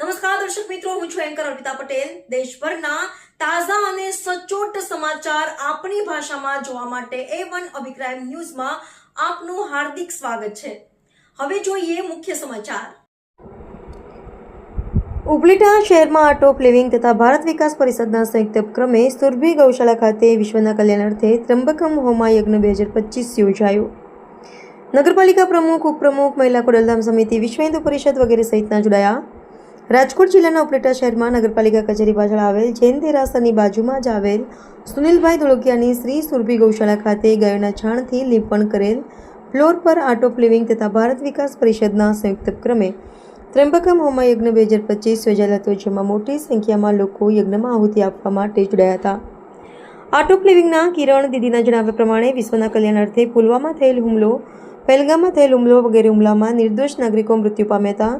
નમસ્કાર, દર્શક મિત્રો, હું છું એન્કર અર્પિતા પટેલ. દેશભરના તાજા અને સચોટ સમાચાર આપણી ભાષામાં જોવા માટે એ વન અભિપ્રાય ન્યૂઝમાં આપનું હાર્દિક સ્વાગત છે. હવે જોઈએ મુખ્ય સમાચાર. ઉપલેટા શહેરમાં આર્ટ ઓફ લિવિંગ તથા ભારત વિકાસ પરિષદના સંયુક્ત ઉપક્રમે સુરભી ગૌશાળા ખાતે વિશ્વના કલ્યાણાર્થે ત્રંબકમ હોમા યજ્ઞ બે હજાર પચીસ યોજાયો. નગરપાલિકા પ્રમુખ, ઉપપ્રમુખ, મહિલા કોડલધામ સમિતિ, વિશ્વ હિન્દુ પરિષદ વગેરે સહિતના જોડાયા. રાજકોટ જિલ્લાના ઉપલેટા શહેરમાં નગરપાલિકા કચેરી પાછળ આવેલ જૈન દેરાસરની બાજુમાં જ આવેલ સુનિલભાઈ ધોળકિયાની શ્રી સુરભી ગૌશાળા ખાતે ગાયોના છાણથી લીંપણ કરેલ ફ્લોર પર આર્ટ ઓફ લિવિંગ તથા ભારત વિકાસ પરિષદના સંયુક્ત ઉપક્રમે ત્રંબકમ હોમા યજ્ઞ બે હજાર પચીસ યોજાયેલ હતો જેમાં મોટી સંખ્યામાં લોકો યજ્ઞમાં આહુતિ આપવા માટે જોડાયા હતા. આર્ટ લિવિંગના કિરણ દીદીના જણાવ્યા પ્રમાણે વિશ્વના કલ્યાણ અર્થે પુલવામા થયેલ હુમલો, પહેલગામમાં થયેલ હુમલો વગેરે હુમલામાં નિર્દોષ નાગરિકો મૃત્યુ પામ્યા હતા.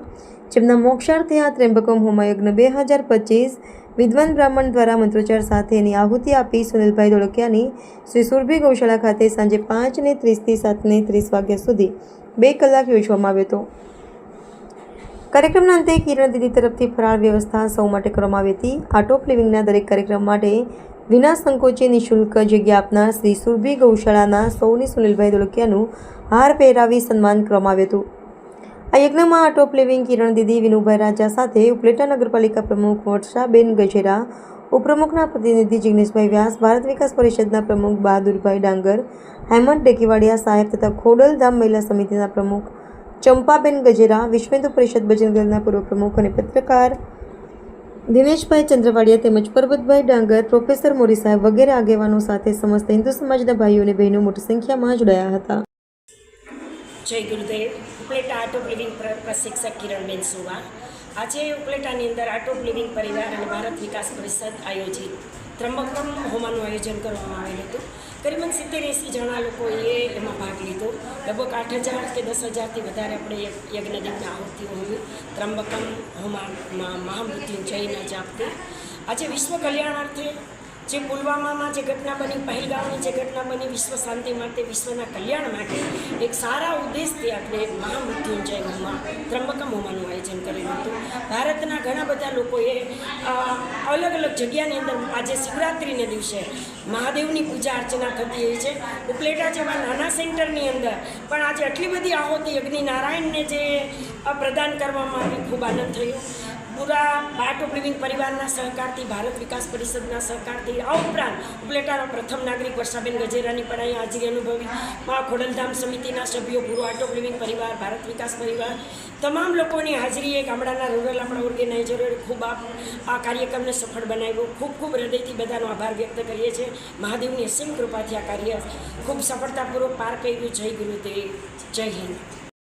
જેમના મોક્ષાર્થે આ ત્રેમ્બકમ હોમાયજ્ઞ બે હજાર પચીસ વિદ્વાન બ્રાહ્મણ દ્વારા મંત્રોચ્ચાર સાથે એની આહુતિ આપી સુનિલભાઈ ધોળકિયાની શ્રી સુરભી ગૌશાળા ખાતે સાંજે પાંચને ત્રીસથી સાતને ત્રીસ વાગ્યા સુધી બે કલાક યોજવામાં આવ્યો હતો. કાર્યક્રમના અંતે કિરણ દીદી તરફથી ફરાળ વ્યવસ્થા સૌ માટે કરવામાં આવી હતી. ઓફ લિવિંગના દરેક કાર્યક્રમ માટે વિના સંકોચે નિઃશુલ્ક જગ્યા આપનાર શ્રી સુરભી ગૌશાળાના સૌની સુનિલભાઈ ધોળકિયાનું હાર પહેરાવી સન્માન કરવામાં આવ્યું હતું. આ યજ્ઞમાં આર્ટ લિવિંગ કિરણ દીદી, વિનુભાઈ રાજા સાથે ઉપલેટા નગરપાલિકા પ્રમુખ વર્ષાબેન ગજેરા, ઉપપ્રમુખના પ્રતિનિધિ જિગ્નેશભાઈ વ્યાસ, ભારત વિકાસ પરિષદના પ્રમુખ બહાદુરભાઈ ડાંગર, હેમંત ડેકીવાડિયા સાહેબ તથા ખોડલધામ મહિલા સમિતિના પ્રમુખ ચંપાબેન ગજેરા વિશ્વ પરિષદ દળના પૂર્વ પ્રમુખ અને પત્રકાર દિનેશભાઈ ચંદ્રવાડિયા તેમજ પરબતભાઈ ડાંગર, પ્રોફેસર મોરી સાહેબ વગેરે આગેવાનો સાથે સમસ્ત હિન્દુ સમાજના ભાઈઓ અને બહેનો મોટી સંખ્યામાં જોડાયા હતા. Jai Gurudev. Upleta art of living પ્ર- પ્રશિક્ષક કિરણબેન સુવા. આજે ઉપલેટાની અંદર આર્ટ ઓફ લિવિંગ પરિવાર અને ભારત વિકાસ પરિષદ આયોજિત. ત્રંબકમ હોમાનું આયોજન કરવામાં આવેલું હતું. કરીબન સિત્તેર એંસી જણા લોકોએ એમાં ભાગ લીધો. લગભગ આઠ હજાર કે દસ હજારથી વધારે આપણે યજ્ઞ- આહુતિ હોમી ત્રંબકમ હોમામાં મહામૃત્યુંજયના જાપથી. આજે વિશ્વ કલ્યાણાર્થે જે પુલવામામાં જે ઘટના બની, પહેલગામની જે ઘટના બની, વિશ્વ શાંતિ માટે, વિશ્વના કલ્યાણ માટે, એક સારા ઉદ્દેશથી આપણે એક મહામૃત્યુંજય હોમા ત્રંબકમ હોમાનું આયોજન કરેલું હતું. ભારતના ઘણા બધા લોકોએ અલગ અલગ જગ્યાની અંદર આજે શિવરાત્રિને દિવસે મહાદેવની પૂજા અર્ચના થતી હોય છે. ઉપલેટા જેવા નાના સેન્ટરની અંદર પણ આજે આટલી બધી આહોતી અગ્નિ નારાયણને જે પ્રદાન કરવામાં આવી, ખૂબ આનંદ થયો. પૂરા બાટો ઓફ પરિવારના સહકારથી ભારત વિકાસ પરિષદના સહકારથી આ ઉપરાંત ઉપલેટાના પ્રથમ નાગરિક વર્ષાબેન ગજેરાની પણ અહીં હાજરી અનુભવી, મા ખોડલધામ સમિતિના સભ્યો પૂરો આટો ઓફ પરિવાર, ભારત વિકાસ પરિવાર, તમામ લોકોની હાજરીએ ગામડાના રૂરલ આપણા ઓર્ગેનાઇઝરોએ ખૂબ આ કાર્યક્રમને સફળ બનાવ્યો. ખૂબ ખૂબ હૃદયથી બધાનો આભાર વ્યક્ત કરીએ છીએ. મહાદેવની અસીમ કૃપાથી આ કાર્ય ખૂબ સફળતાપૂર્વક પાર કર્યું. જય ગુરુદેવ જય હિન્દ.